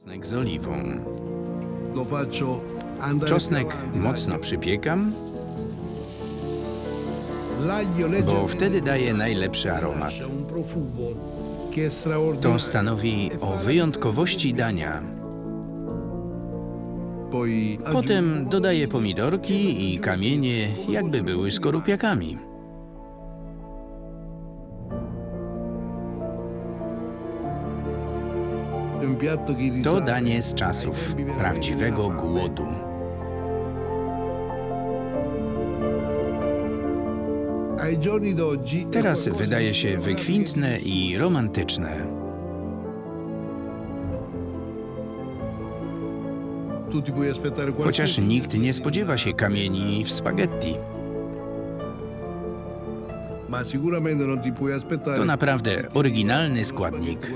Czosnek z oliwą. Czosnek mocno przypiekam, bo wtedy daje najlepszy aromat. To stanowi o wyjątkowości dania. Potem dodaję pomidorki i kamienie, jakby były skorupiakami. To danie z czasów prawdziwego głodu. Teraz wydaje się wykwintne i romantyczne. Chociaż nikt nie spodziewa się kamieni w spaghetti. To naprawdę oryginalny składnik.